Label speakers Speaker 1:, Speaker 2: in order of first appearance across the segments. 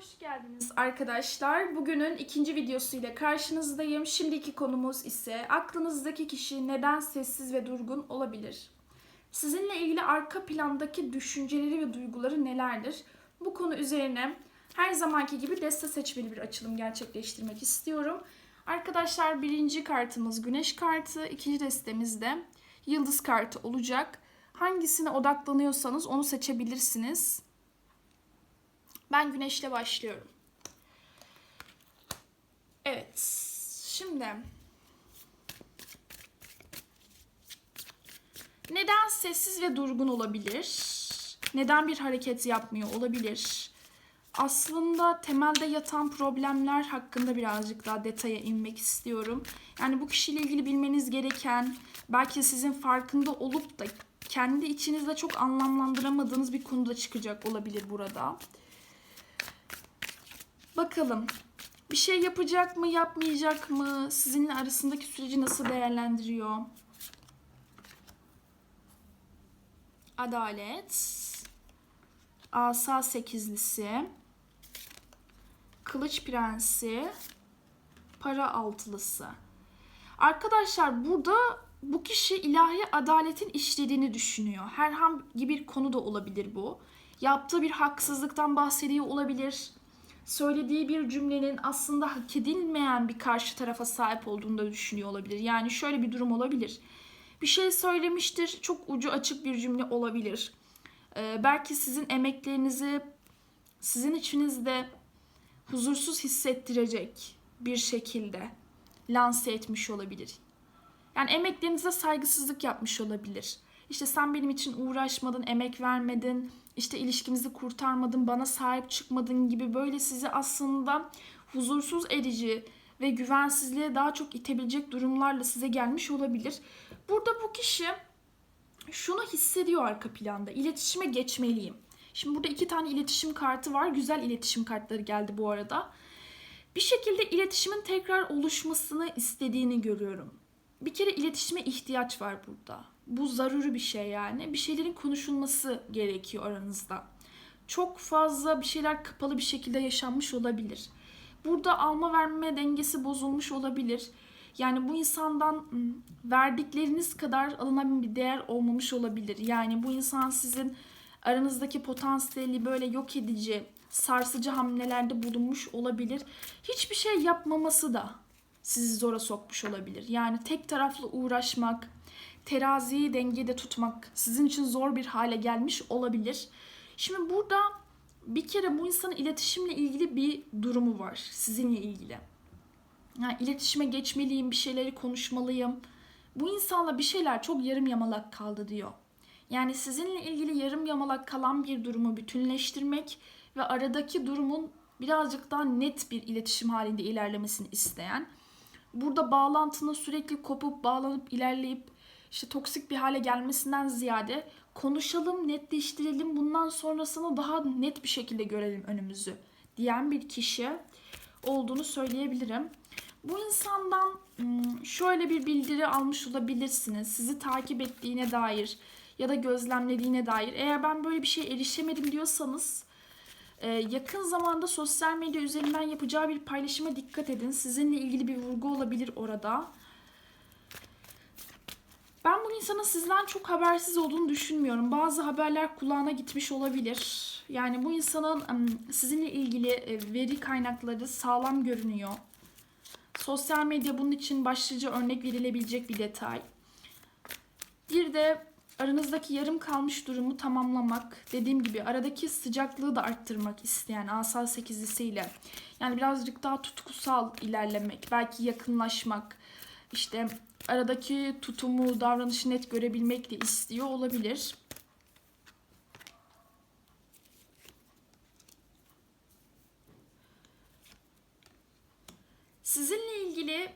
Speaker 1: Hoş geldiniz arkadaşlar. Bugünün ikinci videosuyla karşınızdayım. Şimdiki konumuz ise aklınızdaki kişi neden sessiz ve durgun olabilir? Sizinle ilgili arka plandaki düşünceleri ve duyguları nelerdir? Bu konu üzerine her zamanki gibi deste seçmeli bir açılım gerçekleştirmek istiyorum. Arkadaşlar birinci kartımız güneş kartı, ikinci destemiz de yıldız kartı olacak. Hangisine odaklanıyorsanız onu seçebilirsiniz. Ben güneşle başlıyorum. Evet. Şimdi neden sessiz ve durgun olabilir? Neden bir hareket yapmıyor olabilir? Aslında temelde yatan problemler hakkında birazcık daha detaya inmek istiyorum. Yani bu kişiyle ilgili bilmeniz gereken, belki sizin farkında olup da kendi içinizde çok anlamlandıramadığınız bir konuda çıkacak olabilir burada. Bakalım bir şey yapacak mı, yapmayacak mı? Sizinle arasındaki süreci nasıl değerlendiriyor? Adalet. Asa sekizlisi. Kılıç prensi. Para altılısı. Arkadaşlar burada bu kişi ilahi adaletin işlediğini düşünüyor. Herhangi bir konu da olabilir bu. Yaptığı bir haksızlıktan bahsediyor olabilir söylediği bir cümlenin aslında hak edilmeyen bir karşı tarafa sahip olduğunu da düşünüyor olabilir. Yani şöyle bir durum olabilir. Bir şey söylemiştir, çok ucu açık bir cümle olabilir. Ee, belki sizin emeklerinizi sizin içinizde huzursuz hissettirecek bir şekilde lanse etmiş olabilir. Yani emeklerinize saygısızlık yapmış olabilir. İşte sen benim için uğraşmadın, emek vermedin, işte ilişkimizi kurtarmadın, bana sahip çıkmadın gibi böyle sizi aslında huzursuz edici ve güvensizliğe daha çok itebilecek durumlarla size gelmiş olabilir. Burada bu kişi şunu hissediyor arka planda. İletişime geçmeliyim. Şimdi burada iki tane iletişim kartı var. Güzel iletişim kartları geldi bu arada. Bir şekilde iletişimin tekrar oluşmasını istediğini görüyorum. Bir kere iletişime ihtiyaç var burada. Bu zaruri bir şey yani. Bir şeylerin konuşulması gerekiyor aranızda. Çok fazla bir şeyler kapalı bir şekilde yaşanmış olabilir. Burada alma verme dengesi bozulmuş olabilir. Yani bu insandan verdikleriniz kadar alınan bir değer olmamış olabilir. Yani bu insan sizin aranızdaki potansiyeli böyle yok edici, sarsıcı hamlelerde bulunmuş olabilir. Hiçbir şey yapmaması da sizi zora sokmuş olabilir. Yani tek taraflı uğraşmak, teraziyi dengede tutmak sizin için zor bir hale gelmiş olabilir. Şimdi burada bir kere bu insanın iletişimle ilgili bir durumu var sizinle ilgili. Yani iletişime geçmeliyim, bir şeyleri konuşmalıyım. Bu insanla bir şeyler çok yarım yamalak kaldı diyor. Yani sizinle ilgili yarım yamalak kalan bir durumu bütünleştirmek ve aradaki durumun birazcık daha net bir iletişim halinde ilerlemesini isteyen, burada bağlantının sürekli kopup bağlanıp ilerleyip işte toksik bir hale gelmesinden ziyade konuşalım, netleştirelim, bundan sonrasını daha net bir şekilde görelim önümüzü diyen bir kişi olduğunu söyleyebilirim. Bu insandan şöyle bir bildiri almış olabilirsiniz. Sizi takip ettiğine dair ya da gözlemlediğine dair. Eğer ben böyle bir şey erişemedim diyorsanız yakın zamanda sosyal medya üzerinden yapacağı bir paylaşıma dikkat edin. Sizinle ilgili bir vurgu olabilir orada. İnsanın sizden çok habersiz olduğunu düşünmüyorum. Bazı haberler kulağına gitmiş olabilir. Yani bu insanın sizinle ilgili veri kaynakları sağlam görünüyor. Sosyal medya bunun için başlıca örnek verilebilecek bir detay. Bir de aranızdaki yarım kalmış durumu tamamlamak, dediğim gibi aradaki sıcaklığı da arttırmak isteyen asal sekizlisiyle. Yani birazcık daha tutkusal ilerlemek, belki yakınlaşmak, işte aradaki tutumu, davranışı net görebilmek de istiyor olabilir. Sizinle ilgili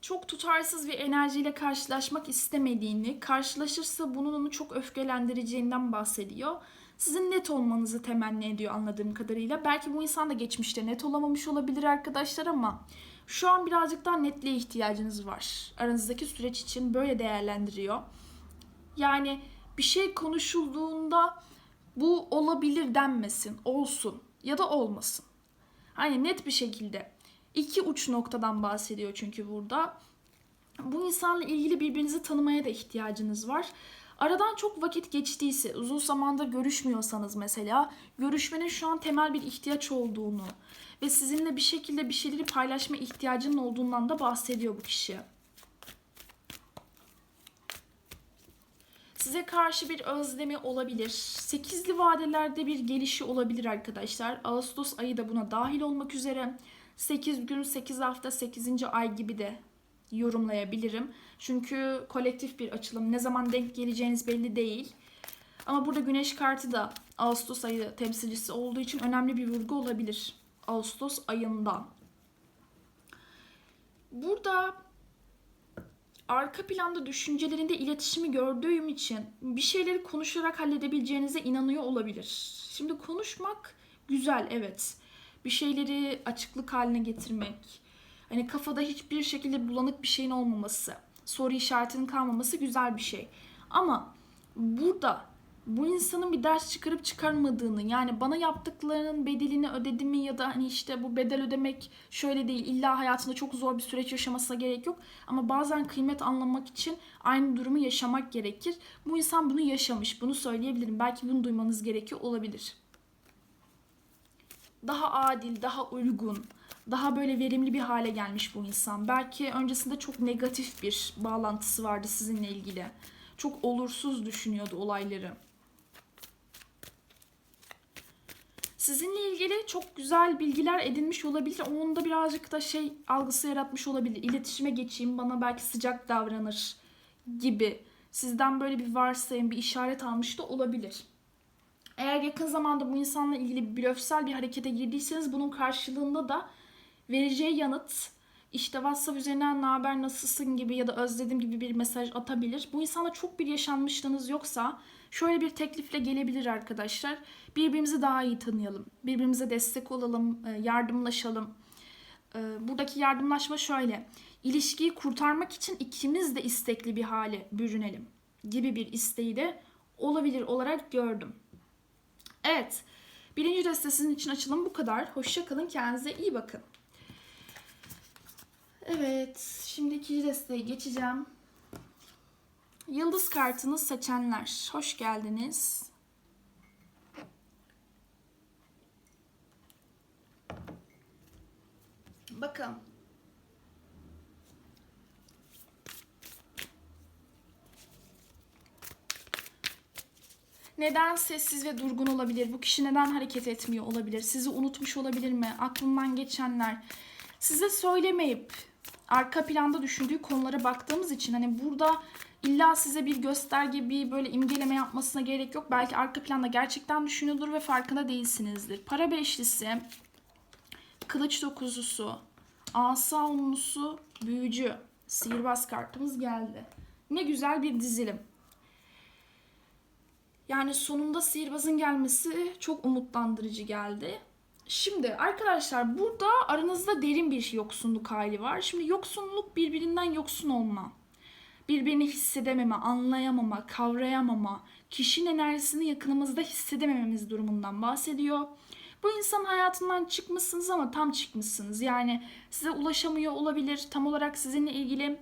Speaker 1: çok tutarsız bir enerjiyle karşılaşmak istemediğini, karşılaşırsa bunun onu çok öfkelendireceğinden bahsediyor. Sizin net olmanızı temenni ediyor anladığım kadarıyla. Belki bu insan da geçmişte net olamamış olabilir arkadaşlar ama şu an birazcık daha netliğe ihtiyacınız var. Aranızdaki süreç için böyle değerlendiriyor. Yani bir şey konuşulduğunda bu olabilir denmesin, olsun ya da olmasın. Hani net bir şekilde iki uç noktadan bahsediyor çünkü burada. Bu insanla ilgili birbirinizi tanımaya da ihtiyacınız var. Aradan çok vakit geçtiyse, uzun zamandır görüşmüyorsanız mesela, görüşmenin şu an temel bir ihtiyaç olduğunu ve sizinle bir şekilde bir şeyleri paylaşma ihtiyacının olduğundan da bahsediyor bu kişi. Size karşı bir özlemi olabilir. Sekizli vadelerde bir gelişi olabilir arkadaşlar. Ağustos ayı da buna dahil olmak üzere. 8 gün, 8 hafta, 8. ay gibi de yorumlayabilirim. Çünkü kolektif bir açılım. Ne zaman denk geleceğiniz belli değil. Ama burada güneş kartı da Ağustos ayı temsilcisi olduğu için önemli bir vurgu olabilir. Ağustos ayından. Burada arka planda düşüncelerinde iletişimi gördüğüm için bir şeyleri konuşarak halledebileceğinize inanıyor olabilir. Şimdi konuşmak güzel evet. Bir şeyleri açıklık haline getirmek. Hani kafada hiçbir şekilde bulanık bir şeyin olmaması, soru işaretinin kalmaması güzel bir şey. Ama burada bu insanın bir ders çıkarıp çıkarmadığını yani bana yaptıklarının bedelini ödedi mi ya da hani işte bu bedel ödemek şöyle değil illa hayatında çok zor bir süreç yaşamasına gerek yok ama bazen kıymet anlamak için aynı durumu yaşamak gerekir. Bu insan bunu yaşamış bunu söyleyebilirim belki bunu duymanız gerekiyor olabilir. Daha adil, daha uygun, daha böyle verimli bir hale gelmiş bu insan. Belki öncesinde çok negatif bir bağlantısı vardı sizinle ilgili. Çok olursuz düşünüyordu olayları. Sizinle ilgili çok güzel bilgiler edinmiş olabilir. Onda birazcık da şey algısı yaratmış olabilir. İletişime geçeyim, bana belki sıcak davranır gibi. Sizden böyle bir varsayım, bir işaret almış da olabilir. Eğer yakın zamanda bu insanla ilgili blöfsel bir harekete girdiyseniz bunun karşılığında da vereceği yanıt işte WhatsApp üzerinden ne haber nasılsın gibi ya da özledim gibi bir mesaj atabilir. Bu insana çok bir yaşanmışlığınız yoksa şöyle bir teklifle gelebilir arkadaşlar. Birbirimizi daha iyi tanıyalım. Birbirimize destek olalım, e, yardımlaşalım. E, buradaki yardımlaşma şöyle. İlişkiyi kurtarmak için ikimiz de istekli bir hale bürünelim gibi bir isteği de olabilir olarak gördüm. Evet. Birinci deste sizin için açılım bu kadar. Hoşça kalın. Kendinize iyi bakın. Evet. Şimdi ikinci desteye geçeceğim. Yıldız kartını seçenler. Hoş geldiniz. Bakın. Neden sessiz ve durgun olabilir? Bu kişi neden hareket etmiyor olabilir? Sizi unutmuş olabilir mi? Aklından geçenler. Size söylemeyip arka planda düşündüğü konulara baktığımız için hani burada illa size bir gösterge bir böyle imgeleme yapmasına gerek yok. Belki arka planda gerçekten düşünüyordur ve farkında değilsinizdir. Para beşlisi, kılıç dokuzusu, asa onlusu, büyücü, sihirbaz kartımız geldi. Ne güzel bir dizilim. Yani sonunda sihirbazın gelmesi çok umutlandırıcı geldi. Şimdi arkadaşlar burada aranızda derin bir yoksunluk hali var. Şimdi yoksunluk birbirinden yoksun olma. Birbirini hissedememe, anlayamama, kavrayamama, kişinin enerjisini yakınımızda hissedemememiz durumundan bahsediyor. Bu insan hayatından çıkmışsınız ama tam çıkmışsınız. Yani size ulaşamıyor olabilir. Tam olarak sizinle ilgili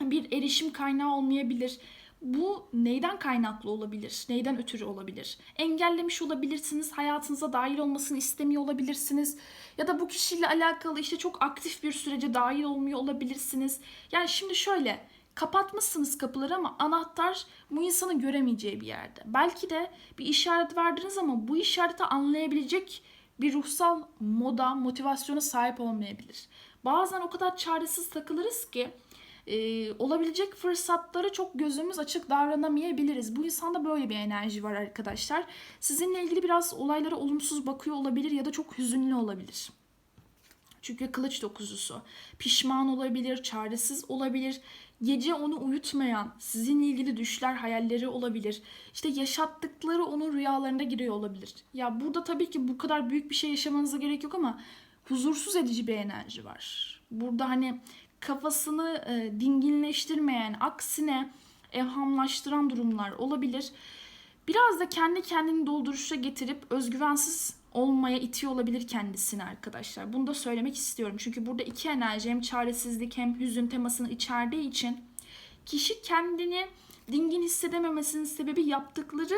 Speaker 1: bir erişim kaynağı olmayabilir bu neyden kaynaklı olabilir? Neyden ötürü olabilir? Engellemiş olabilirsiniz, hayatınıza dahil olmasını istemiyor olabilirsiniz. Ya da bu kişiyle alakalı işte çok aktif bir sürece dahil olmuyor olabilirsiniz. Yani şimdi şöyle, kapatmışsınız kapıları ama anahtar bu insanın göremeyeceği bir yerde. Belki de bir işaret verdiniz ama bu işareti anlayabilecek bir ruhsal moda, motivasyona sahip olmayabilir. Bazen o kadar çaresiz takılırız ki e, olabilecek fırsatları çok gözümüz açık davranamayabiliriz. Bu insanda böyle bir enerji var arkadaşlar. Sizinle ilgili biraz olaylara olumsuz bakıyor olabilir ya da çok hüzünlü olabilir. Çünkü kılıç dokuzusu. Pişman olabilir, çaresiz olabilir. Gece onu uyutmayan, sizinle ilgili düşler, hayalleri olabilir. İşte yaşattıkları onun rüyalarında giriyor olabilir. Ya burada tabii ki bu kadar büyük bir şey yaşamanıza gerek yok ama huzursuz edici bir enerji var. Burada hani kafasını e, dinginleştirmeyen, aksine evhamlaştıran durumlar olabilir. Biraz da kendi kendini dolduruşa getirip özgüvensiz olmaya itiyor olabilir kendisini arkadaşlar. Bunu da söylemek istiyorum. Çünkü burada iki enerji hem çaresizlik hem hüzün temasını içerdiği için kişi kendini dingin hissedememesinin sebebi yaptıkları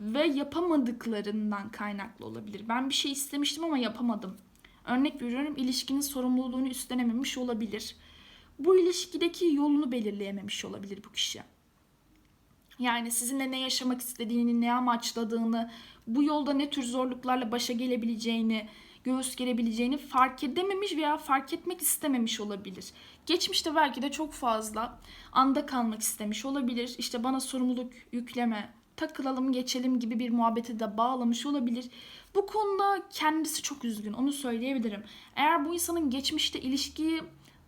Speaker 1: ve yapamadıklarından kaynaklı olabilir. Ben bir şey istemiştim ama yapamadım. Örnek veriyorum ilişkinin sorumluluğunu üstlenememiş olabilir. Bu ilişkideki yolunu belirleyememiş olabilir bu kişi. Yani sizinle ne yaşamak istediğini, ne amaçladığını, bu yolda ne tür zorluklarla başa gelebileceğini, göğüs gerebileceğini fark edememiş veya fark etmek istememiş olabilir. Geçmişte belki de çok fazla anda kalmak istemiş olabilir. İşte bana sorumluluk yükleme, takılalım geçelim gibi bir muhabbeti de bağlamış olabilir. Bu konuda kendisi çok üzgün onu söyleyebilirim. Eğer bu insanın geçmişte ilişkiyi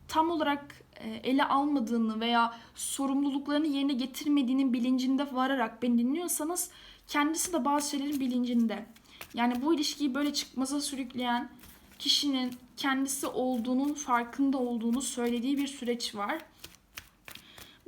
Speaker 1: tam olarak e, ele almadığını veya sorumluluklarını yerine getirmediğinin bilincinde vararak beni dinliyorsanız kendisi de bazı şeylerin bilincinde. Yani bu ilişkiyi böyle çıkmaza sürükleyen kişinin kendisi olduğunun farkında olduğunu söylediği bir süreç var.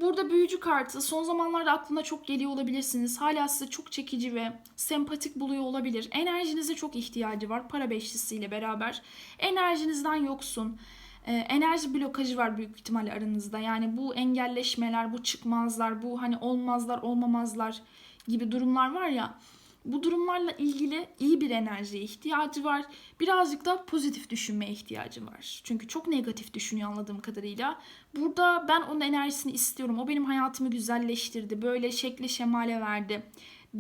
Speaker 1: Burada büyücü kartı son zamanlarda aklına çok geliyor olabilirsiniz. Hala size çok çekici ve sempatik buluyor olabilir. Enerjinize çok ihtiyacı var para beşlisiyle beraber. Enerjinizden yoksun. Ee, enerji blokajı var büyük ihtimalle aranızda. Yani bu engelleşmeler, bu çıkmazlar, bu hani olmazlar, olmamazlar gibi durumlar var ya. Bu durumlarla ilgili iyi bir enerjiye ihtiyacı var. Birazcık da pozitif düşünmeye ihtiyacı var. Çünkü çok negatif düşünüyor anladığım kadarıyla. Burada ben onun enerjisini istiyorum. O benim hayatımı güzelleştirdi. Böyle şekli şemale verdi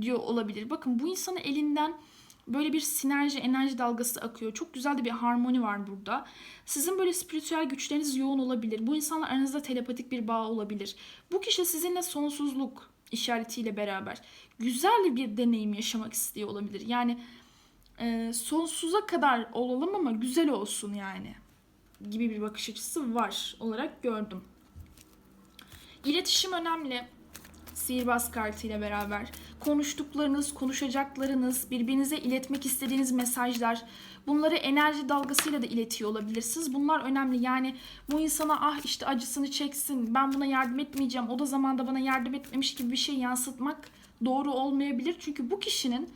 Speaker 1: diyor olabilir. Bakın bu insanın elinden böyle bir sinerji, enerji dalgası akıyor. Çok güzel de bir harmoni var burada. Sizin böyle spiritüel güçleriniz yoğun olabilir. Bu insanla aranızda telepatik bir bağ olabilir. Bu kişi sizinle sonsuzluk işaretiyle beraber güzel bir deneyim yaşamak istiyor olabilir. Yani e, sonsuza kadar olalım ama güzel olsun yani gibi bir bakış açısı var olarak gördüm. İletişim önemli. Sihirbaz kartıyla beraber. Konuştuklarınız, konuşacaklarınız, birbirinize iletmek istediğiniz mesajlar, bunları enerji dalgasıyla da iletiyor olabilirsiniz. Bunlar önemli. Yani bu insana ah işte acısını çeksin, ben buna yardım etmeyeceğim, o da zamanda bana yardım etmemiş gibi bir şey yansıtmak doğru olmayabilir. Çünkü bu kişinin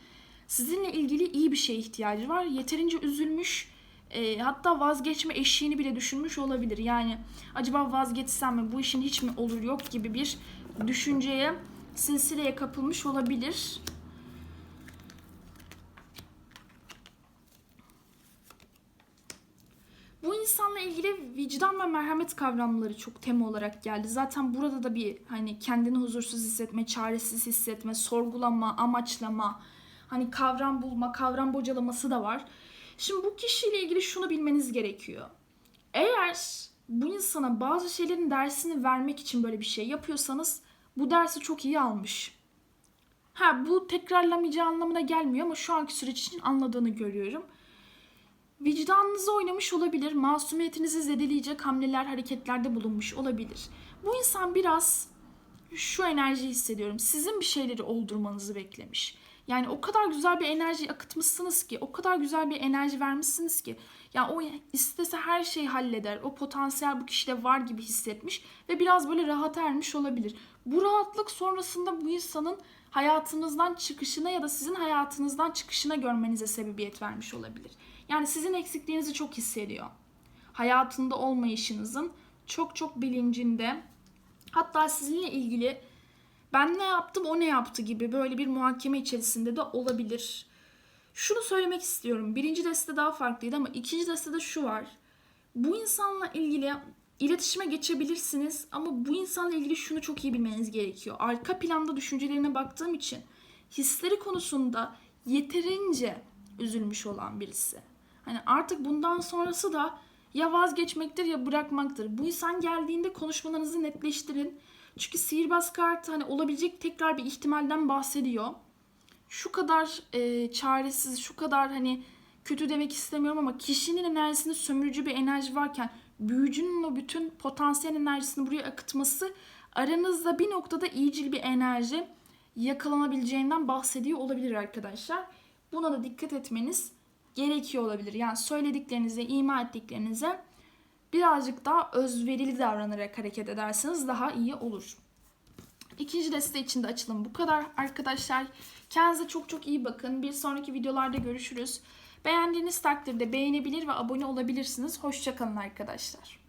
Speaker 1: sizinle ilgili iyi bir şeye ihtiyacı var. Yeterince üzülmüş, e, hatta vazgeçme eşiğini bile düşünmüş olabilir. Yani acaba vazgeçsem mi, bu işin hiç mi olur yok gibi bir düşünceye, silsileye kapılmış olabilir. Bu insanla ilgili vicdan ve merhamet kavramları çok tema olarak geldi. Zaten burada da bir hani kendini huzursuz hissetme, çaresiz hissetme, sorgulama, amaçlama, hani kavram bulma, kavram bocalaması da var. Şimdi bu kişiyle ilgili şunu bilmeniz gerekiyor. Eğer bu insana bazı şeylerin dersini vermek için böyle bir şey yapıyorsanız bu dersi çok iyi almış. Ha bu tekrarlamayacağı anlamına gelmiyor ama şu anki süreç için anladığını görüyorum. Vicdanınızı oynamış olabilir, masumiyetinizi zedeleyecek hamleler, hareketlerde bulunmuş olabilir. Bu insan biraz şu enerjiyi hissediyorum. Sizin bir şeyleri oldurmanızı beklemiş. Yani o kadar güzel bir enerji akıtmışsınız ki, o kadar güzel bir enerji vermişsiniz ki. Ya o istese her şeyi halleder. O potansiyel bu kişide var gibi hissetmiş ve biraz böyle rahat ermiş olabilir. Bu rahatlık sonrasında bu insanın hayatınızdan çıkışına ya da sizin hayatınızdan çıkışına görmenize sebebiyet vermiş olabilir. Yani sizin eksikliğinizi çok hissediyor. Hayatında olmayışınızın çok çok bilincinde. Hatta sizinle ilgili ben ne yaptım o ne yaptı gibi böyle bir muhakeme içerisinde de olabilir. Şunu söylemek istiyorum. Birinci deste daha farklıydı ama ikinci destede şu var. Bu insanla ilgili iletişime geçebilirsiniz ama bu insanla ilgili şunu çok iyi bilmeniz gerekiyor. Arka planda düşüncelerine baktığım için hisleri konusunda yeterince üzülmüş olan birisi. Hani artık bundan sonrası da ya vazgeçmektir ya bırakmaktır. Bu insan geldiğinde konuşmalarınızı netleştirin. Çünkü sihirbaz kartı hani olabilecek tekrar bir ihtimalden bahsediyor. Şu kadar e, çaresiz, şu kadar hani kötü demek istemiyorum ama kişinin enerjisinde sömürücü bir enerji varken büyücünün o bütün potansiyel enerjisini buraya akıtması aranızda bir noktada iyicil bir enerji yakalanabileceğinden bahsediyor olabilir arkadaşlar. Buna da dikkat etmeniz gerekiyor olabilir. Yani söylediklerinize, ima ettiklerinize birazcık daha özverili davranarak hareket ederseniz daha iyi olur. İkinci deste için de açılım bu kadar arkadaşlar. Kendinize çok çok iyi bakın. Bir sonraki videolarda görüşürüz. Beğendiğiniz takdirde beğenebilir ve abone olabilirsiniz. Hoşçakalın arkadaşlar.